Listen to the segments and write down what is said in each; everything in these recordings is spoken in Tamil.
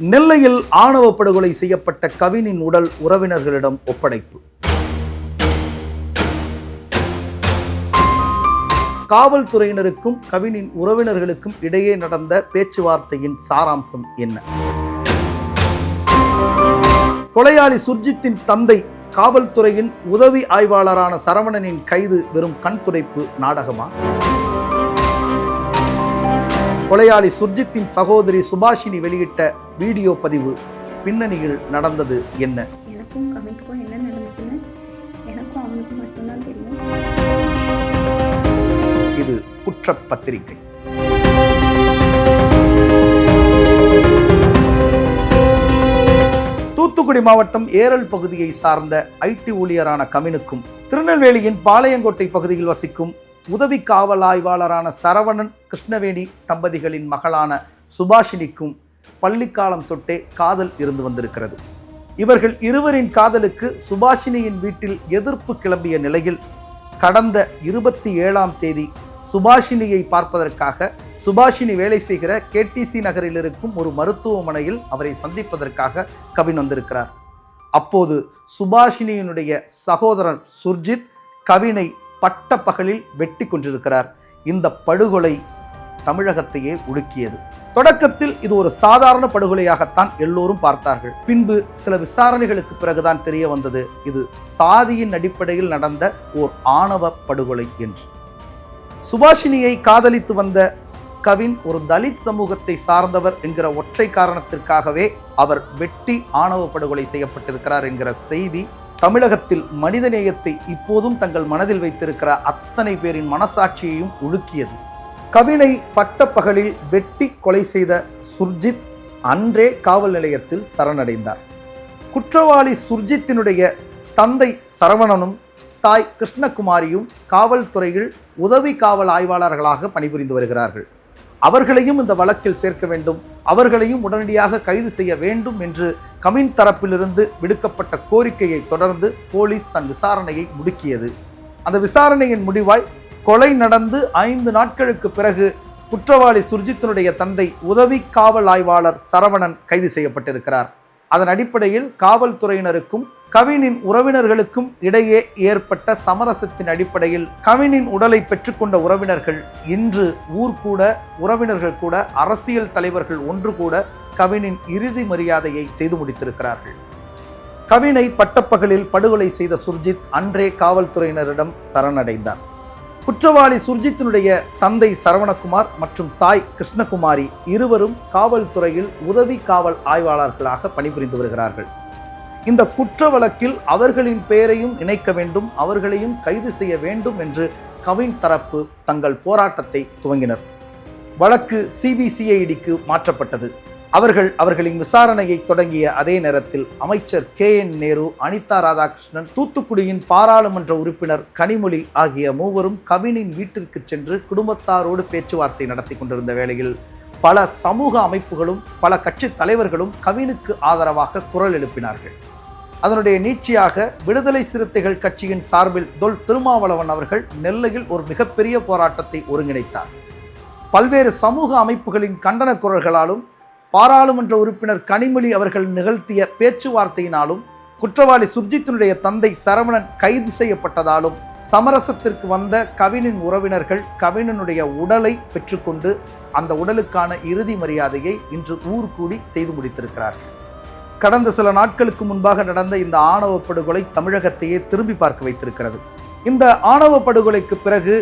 நெல்லையில் ஆணவ படுகொலை செய்யப்பட்ட கவினின் உடல் உறவினர்களிடம் ஒப்படைப்பு. காவல்துறையினருக்கும் கவினின் உறவினர்களுக்கும் இடையே நடந்த பேச்சுவார்த்தையின் சாராம்சம் என்ன? கொலையாளி சுர்ஜித்தின் தந்தை காவல்துறையின் உதவி ஆய்வாளரான சரவணனின் கைது வெறும் கண் துடைப்பு நாடகமா? கொலையாளி சுர்ஜித்தின் சகோதரி சுபாஷினி வெளியிட்ட வீடியோ பதிவு பின்னணியில் நடந்தது என்ன? எனக்கும் கவினுக்கும் என்ன நடந்ததுன்னு எனக்கும் அவனுக்கும் மட்டும்தான் தெரியும். இது குற்றப்பத்திரிகை. தூத்துக்குடி மாவட்டம் ஏரல் பகுதியை சார்ந்த ஐடி ஊழியரான கவினுக்கும் திருநெல்வேலியின் பாளையங்கோட்டை பகுதியில் வசிக்கும் உதவி காவல் ஆய்வாளரான சரவணன் கிருஷ்ணவேணி தம்பதிகளின் மகளான சுபாஷினிக்கும் பள்ளிக்காலம் தொட்டே காதல் இருந்து வந்திருக்கிறது. இவர்கள் இருவரின் காதலுக்கு சுபாஷினியின் வீட்டில் எதிர்ப்பு கிளம்பிய நிலையில் கடந்த இருபத்தி ஏழாம் தேதி சுபாஷினியை பார்ப்பதற்காக சுபாஷினி வேலை செய்கிற கேடிசி நகரில் இருக்கும் ஒரு மருத்துவமனையில் அவரை சந்திப்பதற்காக கவின் வந்திருக்கிறார். அப்போது சுபாஷினியினுடைய சகோதரர் சுர்ஜித் கவினை பட்ட பகலில் வெட்டி கொண்டிருக்கிறார். இந்த படுகொலை தமிழகத்தையே உலுக்கியது. தொடக்கத்தில் இது ஒரு சாதாரண படுகொலையாகத்தான் எல்லோரும் பார்த்தார்கள். பின்பு சில விசாரணைகளுக்கு பிறகுதான் தெரிய வந்தது. இது சாதியின் அடிப்படையில் நடந்த ஓர் ஆணவ படுகொலை என்று. சுபாஷினியை காதலித்து வந்த கவின் ஒரு தலித் சமூகத்தை சார்ந்தவர் என்கிற ஒற்றை காரணத்திற்காகவே அவர் வெட்டி ஆணவ படுகொலை செய்யப்பட்டிருக்கிறார் என்கிற செய்தி தமிழகத்தில் மனிதநேயத்தை இப்போதும் தங்கள் மனதில் வைத்திருக்கிற அத்தனை பேரின் மனசாட்சியையும் உலுக்கியது. கவினை பட்டப்பகலில் வெட்டி கொலை செய்த சுர்ஜித் அன்றே காவல் நிலையத்தில் சரணடைந்தார். குற்றவாளி சுர்ஜித்தினுடைய தந்தை சரவணனும் தாய் கிருஷ்ணகுமாரியும் காவல்துறையில் உதவி காவல் ஆய்வாளர்களாக பணிபுரிந்து வருகிறார்கள். அவர்களையும் இந்த வழக்கில் சேர்க்க வேண்டும். அவர்களையும் உடனடியாக கைது செய்ய வேண்டும் என்று கமின் தரப்பிலிருந்து விடுக்கப்பட்ட கோரிக்கையை தொடர்ந்து போலீஸ் தன் விசாரணையை முடுக்கியது. அந்த விசாரணையின் முடிவாய் கொலை நடந்து ஐந்து நாட்களுக்கு பிறகு குற்றவாளி சுர்ஜித்தினுடைய தந்தை உதவி காவல் ஆய்வாளர் சரவணன் கைது செய்யப்பட்டிருக்கிறார். அதன் அடிப்படையில் காவல்துறையினருக்கும் கவினின் உறவினர்களுக்கும் இடையே ஏற்பட்ட சமரசத்தின் அடிப்படையில் கவினின் உடலை பெற்றுக்கொண்ட உறவினர்கள் இன்று ஊர் கூட உறவினர்கள் கூட அரசியல் தலைவர்கள் ஒன்று கூட கவினின் இறுதி மரியாதையை செய்து முடித்திருக்கிறார்கள். கவினை பட்டப்பகலில் படுகொலை செய்த சுர்ஜித் அன்றே காவல்துறையினரிடம் சரணடைந்தார். குற்றவாளி சுர்ஜித்தினுடைய தந்தை சரவணகுமார் மற்றும் தாய் கிருஷ்ணகுமாரி இருவரும் காவல்துறையில் உதவி காவல் ஆய்வாளர்களாக பணிபுரிந்து வருகிறார்கள். இந்த குற்ற வழக்கில் அவர்களின் பெயரையும் இணைக்க வேண்டும் அவர்களையும் கைது செய்ய வேண்டும் என்று கவின் தரப்பு தங்கள் போராட்டத்தை துவங்கினர். வழக்கு சிபிசிஐடிக்கு மாற்றப்பட்டது. அவர்கள் அவர்களின் விசாரணையை தொடங்கிய அதே நேரத்தில் அமைச்சர் கே என் நேரு அனிதா ராதாகிருஷ்ணன் தூத்துக்குடியின் பாராளுமன்ற உறுப்பினர் கனிமொழி ஆகிய மூவரும் கவினின் வீட்டிற்கு சென்று குடும்பத்தாரோடு பேச்சுவார்த்தை நடத்தி கொண்டிருந்த வேளையில் பல சமூக அமைப்புகளும் பல கட்சி தலைவர்களும் கவினுக்கு ஆதரவாக குரல் எழுப்பினார்கள். அதனுடைய நீட்சியாக விடுதலை சிறுத்தைகள் கட்சியின் சார்பில் தொல் திருமாவளவன் அவர்கள் நெல்லையில் ஒரு மிகப்பெரிய போராட்டத்தை ஒருங்கிணைத்தார். பல்வேறு சமூக அமைப்புகளின் கண்டன குரல்களாலும் பாராளுமன்ற உறுப்பினர் கனிமொழி அவர்கள் நிகழ்த்திய பேச்சுவார்த்தையினாலும் குற்றவாளி சுர்ஜித்தினுடைய தந்தை சரவணன் கைது செய்யப்பட்டதாலும் சமரசத்திற்கு வந்த கவினின் உறவினர்கள் கவினனுடைய உடலை பெற்றுக்கொண்டு அந்த உடலுக்கான இறுதி மரியாதையை இன்று ஊர் கூடி செய்து முடித்திருக்கிறார்கள். கடந்த சில நாட்களுக்கு முன்பாக நடந்த இந்த ஆணவ படுகொலை தமிழகத்தையே திரும்பி பார்க்க வைத்திருக்கிறது. இந்த ஆணவ படுகொலைக்கு பிறகு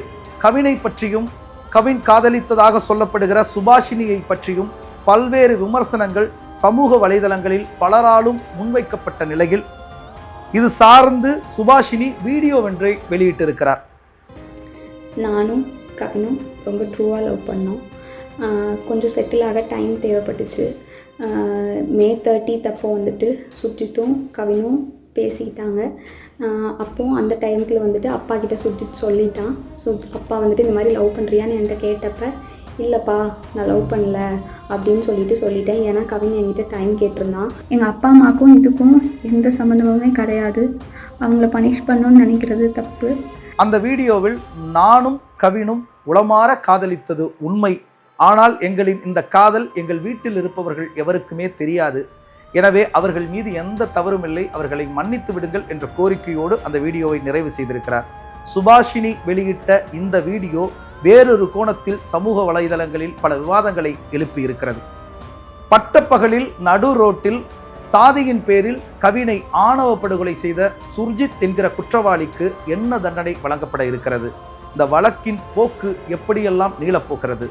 கவினை பற்றியும் கவின் காதலித்ததாக சொல்லப்படுகிற சுபாஷினியை பற்றியும் பல்வேறு விமர்சனங்கள் சமூக வலைதளங்களில் பலராலும் முன்வைக்கப்பட்ட நிலையில் இது சார்ந்து சுபாஷினி வீடியோ ஒன்றை வெளியிட்டிருக்கிறார். நானும் கவினும் ரொம்ப ட்ரூவாக லவ் பண்ணோம். கொஞ்சம் செட்டில் ஆக டைம் தேவைப்பட்டுச்சு. மே தேர்ட்டித் அப்போ வந்துட்டு சுஜித்தும் கவினும் பேசிக்கிட்டாங்க. அப்போது அப்போ அந்த டைமுக்குள்ள வந்துட்டு அப்பா கிட்ட சுஜித் சொல்லிட்டான். ஸோ அப்பா வந்துட்டு இந்த மாதிரி லவ் பண்ணுறியான்னு என்கிட்ட கேட்டப்ப இல்லைப்பா நான் லவ் பண்ணல அப்படின்னு சொல்லிட்டு சொல்லிட்டேன். ஏன்னா கவின் என்கிட்ட டைம் கேட்டிருந்தான். எங்கள் அப்பா அம்மாவுக்கும் இதுக்கும் எந்த சம்மந்தமுமே கிடையாது. அவங்கள பனிஷ் பண்ணணும்னு நினைக்கிறது தப்பு. அந்த வீடியோவில் நானும் கவினும் உளமாற காதலித்தது உண்மை. ஆனால் எங்களின் இந்த காதல் எங்கள் வீட்டில் இருப்பவர்கள் எவருக்குமே தெரியாது. எனவே அவர்கள் மீது எந்த தவறும் இல்லை. அவர்களை மன்னித்து விடுங்கள் என்ற கோரிக்கையோடு அந்த வீடியோவை நிறைவு செய்திருக்கிறார். சுபாஷினி வெளியிட்ட இந்த வீடியோ வேறொரு கோணத்தில் சமூக வலைதளங்களில் பல விவாதங்களை எழுப்பியிருக்கிறது பட்டப்பகலில் நடு ரோட்டில் சாதியின் பேரில் கவினை ஆணவ படுகொலை செய்த சுர்ஜித் என்கிற குற்றவாளிக்கு என்ன தண்டனை வழங்கப்பட இருக்கிறது? இந்த வழக்கின் போக்கு எப்படியெல்லாம் நீளப்போகிறது?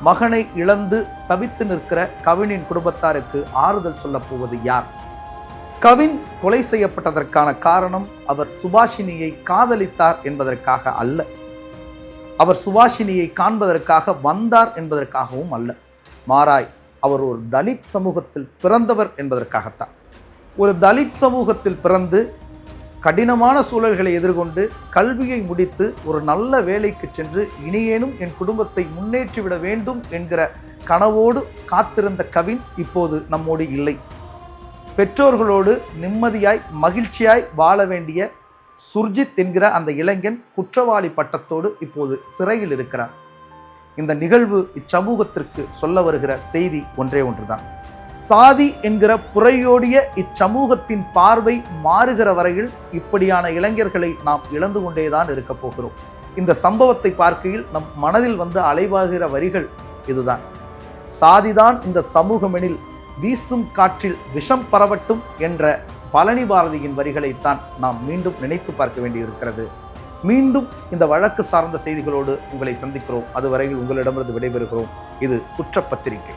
மகனை இழந்து தவித்து நிற்கிற கவினின் குடும்பத்தாருக்கு ஆறுதல் சொல்லப் போவது யார்? கவின் கொலை செய்யப்பட்டதற்கான காரணம் அவர் சுபாஷினியை காதலித்தார் என்பதற்காக அல்ல. அவர் சுபாஷினியை காண்பதற்காக வந்தார் என்பதற்காகவும் அல்ல. மாறாய் அவர் ஒரு தலித் சமூகத்தில் பிறந்தவர் என்பதற்காகத்தான். ஒரு தலித் சமூகத்தில் பிறந்து கடினமான சூழல்களை எதிர்கொண்டு கல்வியை முடித்து ஒரு நல்ல வேலைக்கு சென்று இனியேனும் என் குடும்பத்தை முன்னேற்றிவிட வேண்டும் என்கிற கனவோடு காத்திருந்த கவின் இப்போது நம்மோடு இல்லை. பெற்றோர்களோடு நிம்மதியாய் மகிழ்ச்சியாய் வாழ வேண்டிய சுர்ஜித் என்கிற அந்த இளைஞன் குற்றவாளி பட்டத்தோடு இப்போது சிறையில் இருக்கிறார் இந்த நிகழ்வு இச்சமூகத்திற்கு சொல்ல வருகிற செய்தி ஒன்றே ஒன்றுதான். சாதி என்கிற புறையோடிய இச்சமூகத்தின் பார்வை மாறுகிற வரையில் இப்படியான இளைஞர்களை நாம் இழந்து கொண்டேதான் இருக்கப் போகிறோம். இந்த சம்பவத்தை பார்க்கையில் நம் மனதில் வந்து அலைவாகிற வரிகள் இதுதான். சாதிதான் இந்த சமூகமெனில் வீசும் காற்றில் விஷம் பரவட்டும் என்ற பழனி பாரதியின் வரிகளைத்தான் நாம் மீண்டும் நினைத்து பார்க்க வேண்டியிருக்கிறது. மீண்டும் இந்த வழக்கு சார்ந்த செய்திகளோடு உங்களை சந்திக்கிறோம். அதுவரையில் உங்களிடமிருந்து விடைபெறுகிறோம். இது குற்றப்பத்திரிகை.